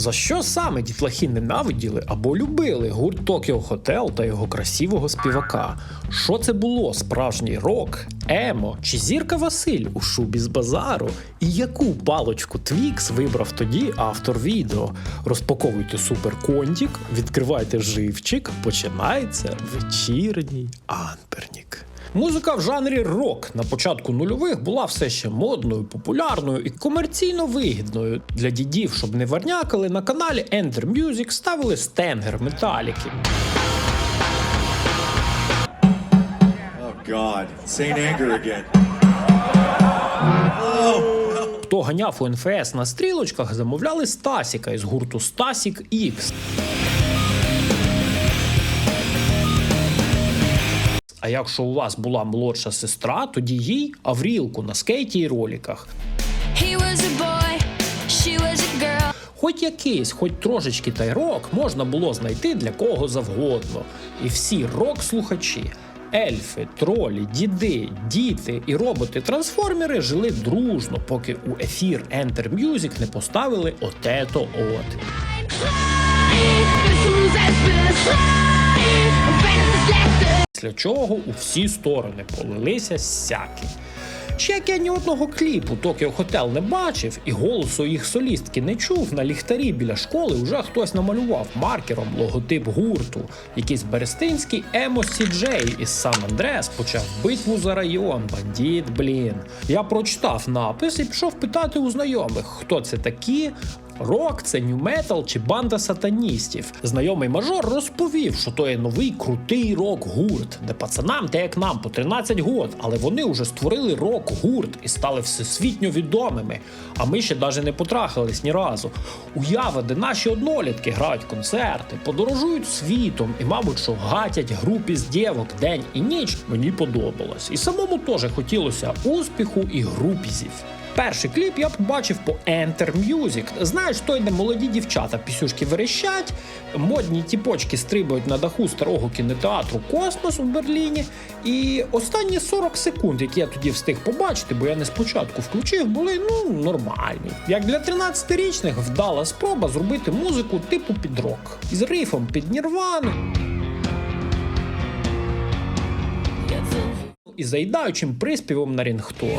За що саме дітлахи ненавиділи або любили гурт Токіо Хотел та його красивого співака? Що це було? Справжній рок, емо чи зірка Василь у шубі з базару? І яку палочку Твікс вибрав тоді автор відео? Розпаковуйте суперконтік, відкривайте живчик, починається вечірній ампернік. Музика в жанрі рок на початку нульових була все ще модною, популярною і комерційно вигідною. Для дідів, щоб не варнякали, на каналі Ender Music ставили стенгер металіки. Oh God, Saint Anger again. Хто ганяв у НФС на стрілочках, замовляли Стасіка із гурту Стасік X. А якщо у вас була молодша сестра, тоді їй Аврілку на скейті і роліках. He was a boy, she was a girl. Хоч якийсь, хоч трошечки та й рок можна було знайти для кого завгодно. І всі рок-слухачі, ельфи, тролі, діди, діти і роботи-трансформери жили дружно, поки у ефір Enter Music не поставили отето от. Після чого у всі сторони полилися сяки. Ще як я ні одного кліпу Токіо Хотел не бачив і голосу їх солістки не чув, на ліхтарі біля школи вже хтось намалював маркером логотип гурту. Якийсь берестинський емо Сіджей із Сан Андрес почав битву за район, бандіт, блін. Я прочитав напис і пішов питати у знайомих, хто це такі. Рок це нью-метал чи банда сатаністів. Знайомий мажор розповів, що то є новий крутий рок-гурт, де пацанам, те як нам, по 13 год, але вони вже створили рок-гурт і стали всесвітньо відомими. А ми ще навіть не потрахались ні разу. Уява, де наші однолітки грають концерти, подорожують світом і, мабуть, що гатять групі з дівок день і ніч, мені подобалось. І самому теж хотілося успіху і групізів. Перший кліп я побачив по Enter Music. Знаєш, той, де молоді дівчата пісюшки верещать, модні тіпочки стрибають на даху старого кінотеатру Космос у Берліні. І останні 40 секунд, які я тоді встиг побачити, бо я не спочатку включив, були ну нормальні. Як для 13-річних вдала спроба зробити музику типу під рок. Із рифом під нірвану. І заїдаючим приспівом на рінгтон.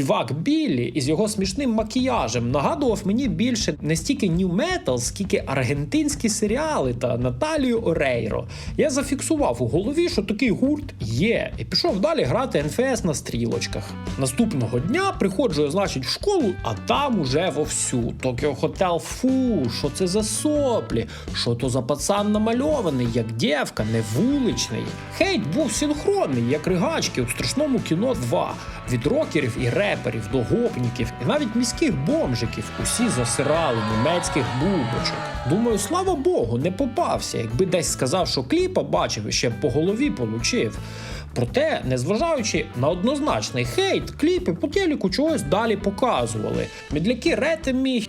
Співак Біллі із його смішним макіяжем нагадував мені більше не стільки нью метал, скільки аргентинські серіали та Наталію Орейро. Я зафіксував у голові, що такий гурт є, і пішов далі грати НФС на стрілочках. Наступного дня приходжу значить, в школу, а там уже вовсю. Токіо Хотел фу, що це за соплі, що то за пацан намальований, як дівка, не вуличний. Хейт був синхронний, як ригачки у страшному кіно 2. Від рокерів і реперів до гопніків, і навіть міських бомжиків усі засирали німецьких бубочок. Думаю, слава Богу, не попався. Якби десь сказав, що кліпа бачив і ще по голові получив. Проте, незважаючи на однозначний хейт, кліпи по телеку чогось далі показували. Медляки рети міг,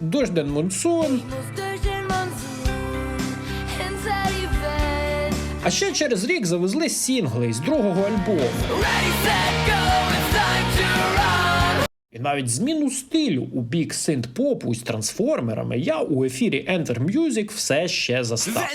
дожден монсун. А ще через рік завезли сінгли із другого альбому. І навіть зміну стилю у бік синт-попу із трансформерами я у ефірі Enter Music все ще застав.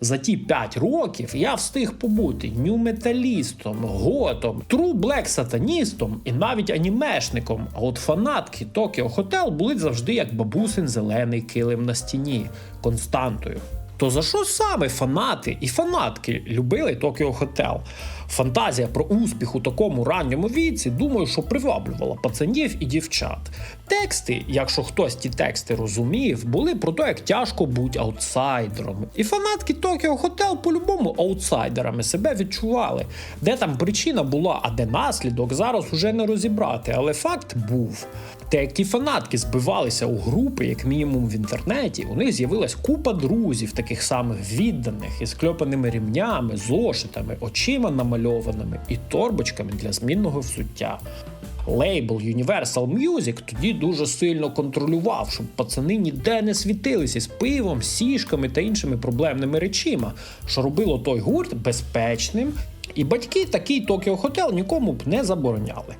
За ті 5 років я встиг побути нью-металістом, готом, тру блек сатаністом і навіть анімешником. А от фанатки Токіо Хотел були завжди як бабусин зелений килим на стіні константою. То за що саме фанати і фанатки любили Токіо Хотел? Фантазія про успіх у такому ранньому віці, думаю, що приваблювала пацанів і дівчат. Тексти, якщо хтось ті тексти розумів, були про те, як тяжко бути аутсайдером. І фанатки Токіо Хотел по-любому аутсайдерами себе відчували. Де там причина була, а де наслідок, зараз уже не розібрати, але факт був. Те, як ті фанатки збивалися у групи, як мінімум в інтернеті, у них з'явилась купа друзів, таких самих відданих, із кльопаними рівнями, зошитами, очима намальованими і торбочками для змінного взуття. Лейбл Universal Music тоді дуже сильно контролював, щоб пацани ніде не світилися з пивом, сішками та іншими проблемними речима, що робило той гурт безпечним, і батьки такий Токіо Хотел нікому б не забороняли.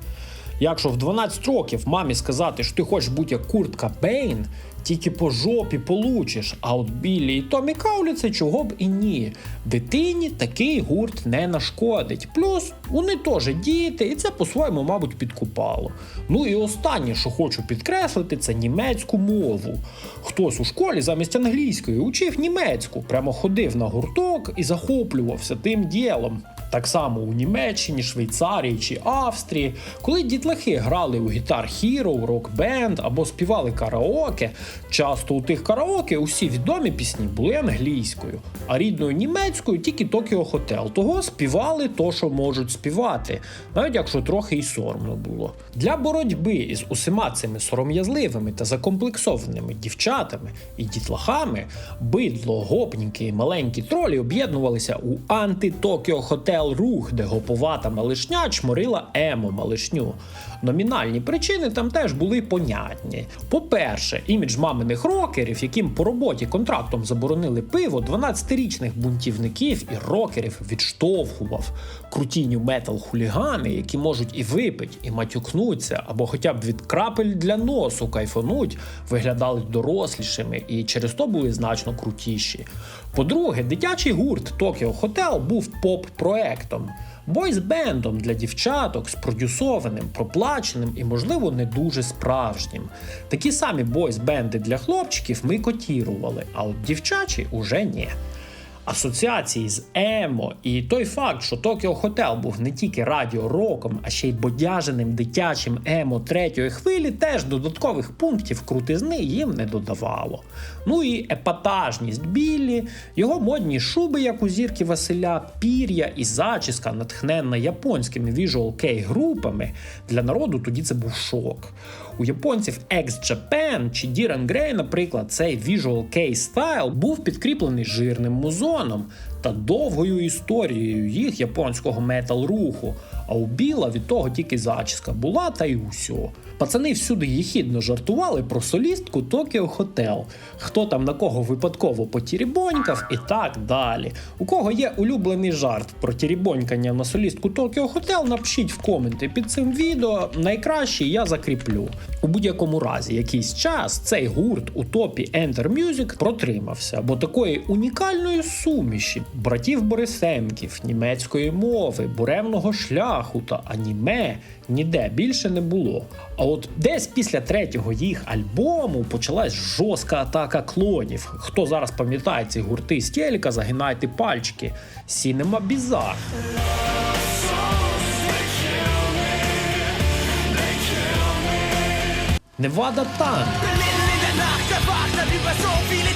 Якщо в 12 років мамі сказати, що ти хочеш бути як Курт Кобейн, тільки по жопі получиш, а от Біллі і Томі Каулі чого б і ні. Дитині такий гурт не нашкодить. Плюс вони теж діти, і це по-своєму, мабуть, підкупало. Ну і останнє, що хочу підкреслити, це німецьку мову. Хтось у школі замість англійської учив німецьку, прямо ходив на гурток і захоплювався тим ділом. Так само у Німеччині, Швейцарії чи Австрії, коли дітлахи грали у Guitar Hero, Rock Band або співали караоке, часто у тих караоке усі відомі пісні були англійською, а рідною німецькою тільки Tokyo Hotel. Того співали то, що можуть співати, навіть якщо трохи і соромно було. Для боротьби із усіма цими сором'язливими та закомплексованими дівчатами і дітлахами бидло, гопніки і маленькі тролі об'єднувалися у анти-Токіо Хотел рух, де гоповата малишня чморила емо малишню. Номінальні причини там теж були понятні. По-перше, імідж маминих рокерів, яким по роботі контрактом заборонили пиво, 12-річних бунтівників і рокерів відштовхував. Круті нью-метал хулігани, які можуть і випить, і матюкнуться, або хоча б від крапель для носу кайфануть, виглядали дорослішими і через то були значно крутіші. По-друге, дитячий гурт Tokyo Hotel був поп-проектом. Бойс-бендом для дівчаток, спродюсованим, проплаченим і, можливо, не дуже справжнім. Такі самі бойс-бенди для хлопчиків ми котірували, а от дівчачі уже ні. Асоціації з емо і той факт, що Tokyo Hotel був не тільки радіороком, а ще й бодяженим дитячим емо третьої хвилі, теж додаткових пунктів крутизни їм не додавало. Ну і епатажність Біллі, його модні шуби, як у зірки Василя, пір'я і зачіска, натхненна японськими visual кей групами, для народу тоді це був шок. У японців X-Japan чи Діран Грей, наприклад, цей visual kei Style був підкріплений жирним музоном та довгою історією їх японського метал-руху. А у Біла від того тільки зачіска була та й усьо. Пацани всюди їхідно жартували про солістку Tokyo Hotel, хто там на кого випадково потірібонькав і так далі. У кого є улюблений жарт про тірібонькання на солістку Tokyo Hotel, напишіть в коменти під цим відео. Найкраще я закріплю. У будь-якому разі, якийсь час цей гурт у топі Enter Music протримався, бо такої унікальної суміші братів Борисенків, німецької мови, буремного шляху та аніме ніде більше не було. А от десь після третього їх альбому почалась жорстка атака клонів. Хто зараз пам'ятає ці гурти з телека, загинайте пальчики. Сінема Бізар. Невада Танк. Mitten in der Nacht erwacht er über so viele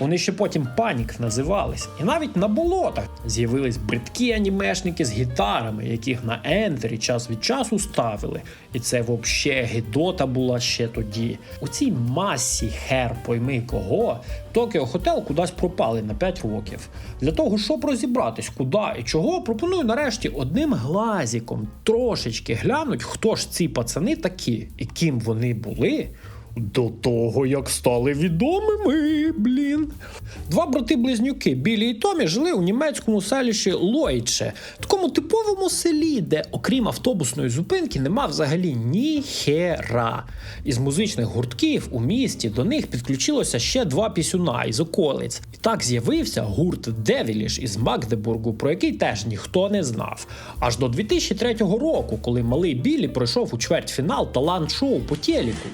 Вони ще потім панік називались. І навіть на болотах з'явились бридкі анімешники з гітарами, яких на ентері час від часу ставили. І це взагалі гидота була ще тоді. У цій масі хер пойми кого, Токіо Хотел кудись пропали на 5 років. Для того, щоб розібратись, куди і чого, пропоную нарешті одним глазіком трошечки глянуть, хто ж ці пацани такі і ким вони були. До того, як стали відомими, блін. Два брати-близнюки Білі і Томі жили у німецькому селищі Лойче, такому типовому селі, де, окрім автобусної зупинки, нема взагалі ні хера. Із музичних гуртків у місті до них підключилося ще два пісюна із околиць. І так з'явився гурт Девіліш із Магдебургу, про який теж ніхто не знав. Аж до 2003 року, коли малий Білі пройшов у чвертьфінал талант-шоу по телеку.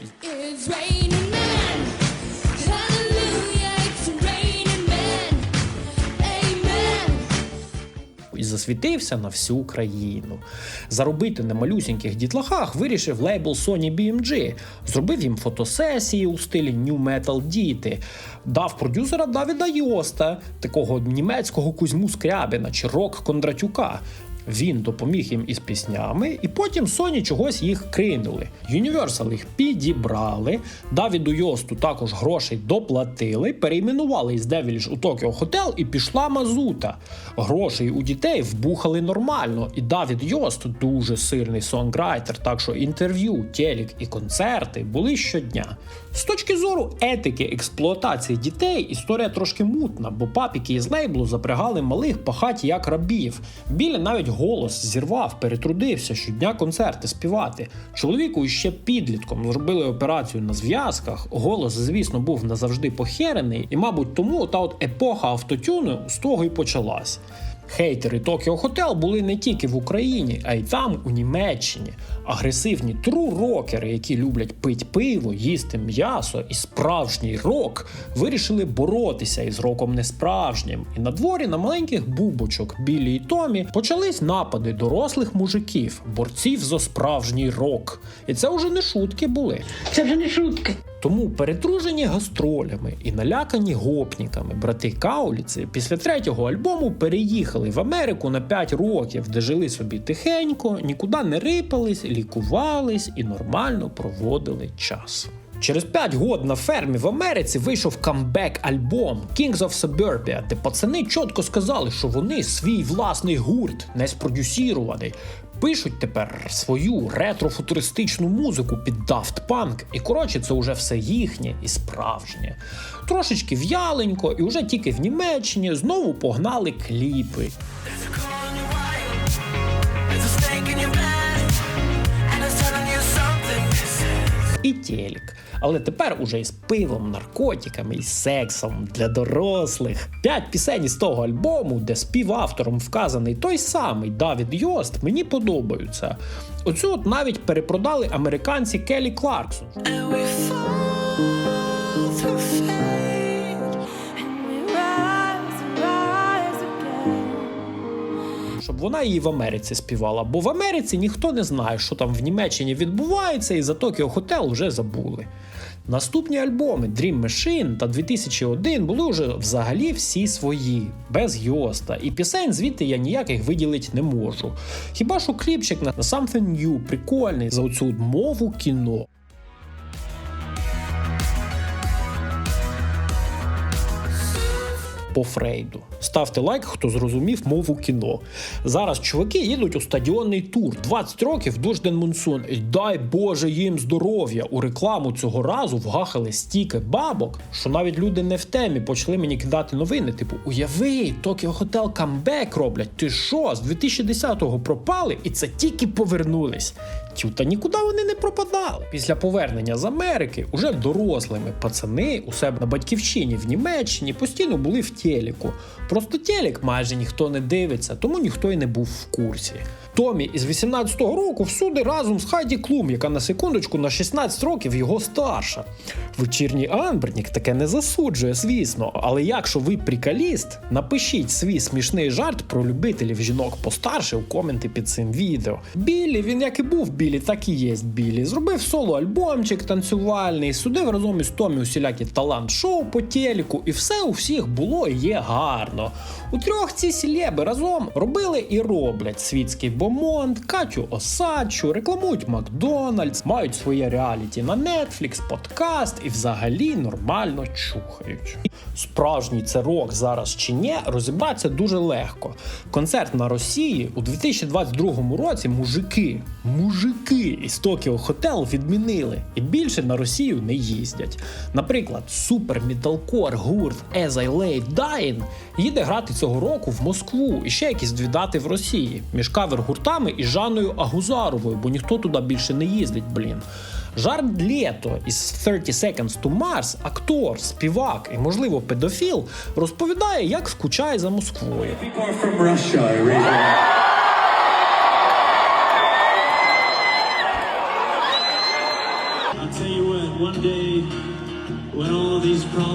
І засвітився на всю країну. Заробити на малюсіньких дітлахах вирішив лейбл Sony BMG, зробив їм фотосесії у стилі New Metal Діти, дав продюсера Давіда Йоста, такого німецького Кузьму Скрябіна чи Рок Кондратюка. Він допоміг їм із піснями, і потім Sony чогось їх кинули. Universal їх підібрали, Давіду Йосту також грошей доплатили, перейменували із Девіліж у Токіо Хотел і пішла мазута. Грошей у дітей вбухали нормально, і Давід Йост дуже сильний сонграйтер, так що інтерв'ю, телек і концерти були щодня. З точки зору етики експлуатації дітей, історія трошки мутна, бо папіки із лейблу запрягали малих пахать як рабів. Біля навіть голос зірвав, перетрудився щодня концерти співати. Чоловіку ще підлітком зробили операцію на зв'язках. Голос, звісно, був назавжди похерений, і, мабуть, тому та от епоха автотюну з того й почалась. Хейтери Токіо Хотел були не тільки в Україні, а й там, у Німеччині. Агресивні тру-рокери, які люблять пить пиво, їсти м'ясо і справжній рок, вирішили боротися із роком несправжнім. І на дворі на маленьких бубочок Білі і Томі почались напади дорослих мужиків, борців за справжній рок. І це вже не шутки були. Це вже не шутка. Тому перетружені гастролями і налякані гопніками брати Кауліці після третього альбому переїхали в Америку на 5 років, де жили собі тихенько, нікуди не рипались, лікувались і нормально проводили час. Через 5 год на фермі в Америці вийшов камбек-альбом Kings of Suburbia, де пацани чітко сказали, що вони свій власний гурт, не спродюсірований, пишуть тепер свою ретро-футуристичну музику під Daft Punk, і коротше, це вже все їхнє і справжнє. Трошечки в'яленько, і вже тільки в Німеччині знову погнали кліпи. і телек. Але тепер уже із пивом, наркотиками і сексом для дорослих. П'ять пісень із того альбому, де співавтором вказаний той самий Давід Йост, мені подобаються. Оцю от навіть перепродали американці Келі Кларксон. щоб вона її в Америці співала. Бо в Америці ніхто не знає, що там в Німеччині відбувається, і за Tokyo Hotel вже забули. Наступні альбоми Dream Machine та 2001 були вже взагалі всі свої, без Йоста, і пісень звідти я ніяких виділити не можу. Хіба що кліпчик на Something New прикольний за оцю мову кіно. По Фрейду. Ставте лайк, хто зрозумів мову кіно. Зараз чуваки їдуть у стадіонний тур. 20 років Дожден Мунсун. І дай Боже їм здоров'я. У рекламу цього разу вгахали стільки бабок, що навіть люди не в темі почали мені кидати новини. Типу, уяви, Токіо Хотел камбек роблять. Ти що, з 2010-го пропали, і це тільки повернулись. Та нікуди вони не пропадали. Після повернення з Америки уже дорослими пацани у себе на батьківщині в Німеччині постійно були в телеку. Просто телек майже ніхто не дивиться, тому ніхто й не був в курсі. Томі із 18-го року всюди разом з Хайді Клум, яка на секундочку на 16 років його старша. Вечірній Амбернік таке не засуджує, звісно. Але якщо ви прикаліст, напишіть свій смішний жарт про любителів жінок постарше у коменти під цим відео. Біллі, він як і був Біллі, так і є Біллі. Зробив соло-альбомчик танцювальний, судив разом із Томі усілякі талант-шоу по телеку, і все у всіх було і є гарно. У трьох ці сілеби разом робили і роблять світський бомонд, Катю Осадчу, рекламують Макдональдс, мають своє реаліті на Netflix, подкаст і взагалі нормально чухають. Справжній це рок зараз чи ні, розібратися дуже легко. Концерт на Росії у 2022 році мужики, мужики із Токіо Хотел відмінили і більше на Росію не їздять. Наприклад, супер-міталкор гурт As I Lay Dying їде грати цього року в Москву і ще якісь дві дати в Росії між кавер-гуртами і Жанною Агузаровою, бо ніхто туди більше не їздить, блін. Жарт Лєто із 30 Seconds to Mars, актор, співак і, можливо, педофіл, розповідає, як скучає за Москвою.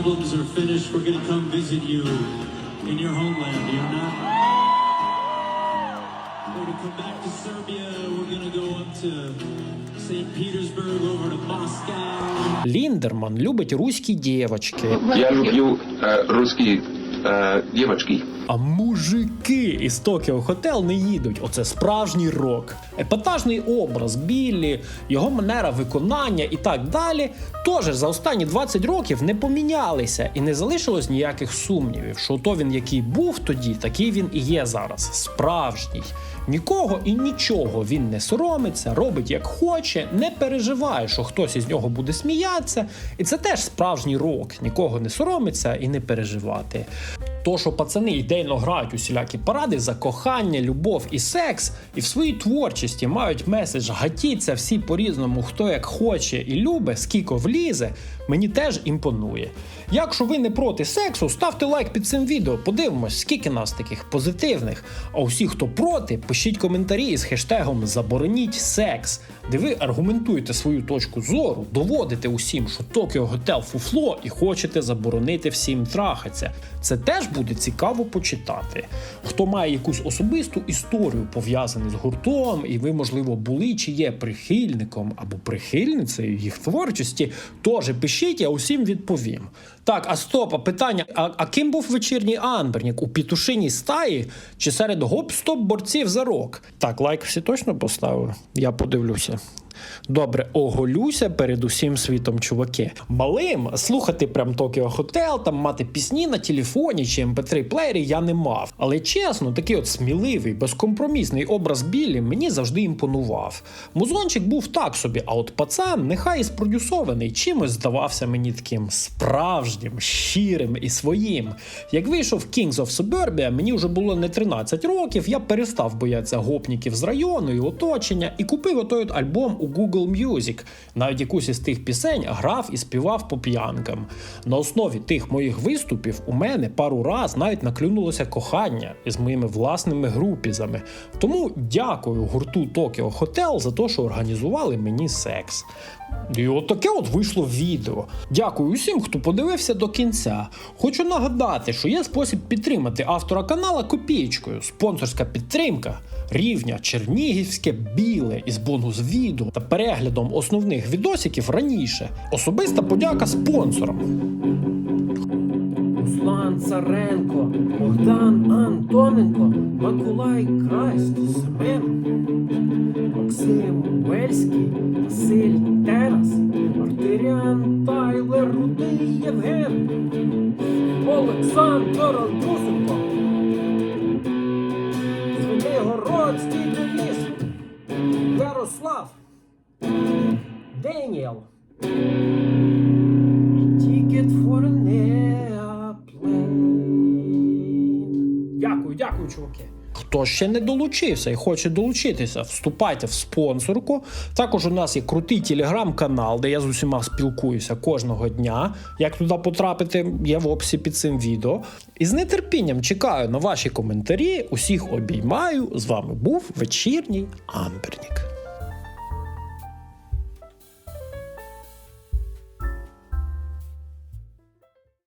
Problems are finished, we're gonna come visit you in your homeland, do you not? We're gonna come back to Serbia, we're gonna go up to St. Petersburg, over to Moscow. Ліндерман любить руські дівочки. Я люблю э, русские э, девочки. А мужики із Токіо Хотел не їдуть. Оце справжній рок. Епатажний образ Біллі, його манера виконання і так далі. Теж за останні 20 років не помінялися і не залишилось ніяких сумнівів, що то він який був тоді, такий він і є зараз. Справжній. Нікого і нічого він не соромиться, робить як хоче, не переживає, що хтось із нього буде сміятися. І це теж справжній рок. Нікого не соромиться і не переживати. То, що пацани ідейно грають усілякі паради за кохання, любов і секс, і в своїй творчості мають меседж гатіться всі по-різному, хто як хоче і любить, скільки влізе, мені теж імпонує. Якщо ви не проти сексу, ставте лайк під цим відео, подивимось, скільки нас таких позитивних. А усі, хто проти, пишіть коментарі із хештегом Забороніть секс, де ви аргументуєте свою точку зору, доводите усім, що Токіо Готел фуфло і хочете заборонити всім трахатися. Це теж буде цікаво почитати. Хто має якусь особисту історію пов'язану з гуртом, і ви, можливо, були чи є прихильником або прихильницею їх творчості, теж пишіть, я усім відповім. Так, а стоп, а питання: а, а ким був вечірній Амбернік? У пітушиній стаї чи серед гоп-стоп борців за рок? Так, лайк всі точно поставили? Я подивлюся. Добре, оголюся перед усім світом, чуваки. Малим слухати прям Токіо Хотел, там мати пісні на телефоні чи mp3 плеєрі я не мав. Але чесно, такий от сміливий, безкомпромісний образ Біллі мені завжди імпонував. Музончик був так собі, а от пацан, нехай і спродюсований, чимось здавався мені таким справжнім, щирим і своїм. Як вийшов Kings of Suburbia, мені вже було не 13 років, я перестав боятися гопніків з району і оточення і купив отой от альбом у Google Music. Навіть якусь із тих пісень грав і співав по п'янкам. На основі тих моїх виступів у мене пару раз навіть наклюнулося кохання із моїми власними групізами. Тому дякую гурту Tokyo Hotel за те, що організували мені секс. І от таке от вийшло відео. Дякую усім, хто подивився до кінця. Хочу нагадати, що є спосіб підтримати автора канала копієчкою. Спонсорська підтримка рівня Чернігівське біле із бонус відео та переглядом основних відосиків раніше. Особиста подяка спонсорам. Руслан Царенко, Богдан Антоненко, Миколай Красть, Семен, Максим Вельський, Василь Терас, Артирян Тайлер Рудий Євген, Олександр Антусенко, Звенигородський Денис, Ярослав, Деніел. Ticket. Дякую, дякую, чуваки. Хто ще не долучився і хоче долучитися, вступайте в спонсорку. Також у нас є крутий телеграм-канал, де я з усіма спілкуюся кожного дня. Як туди потрапити, є в описі під цим відео. І з нетерпінням чекаю на ваші коментарі. Усіх обіймаю. З вами був вечірній Амбернік.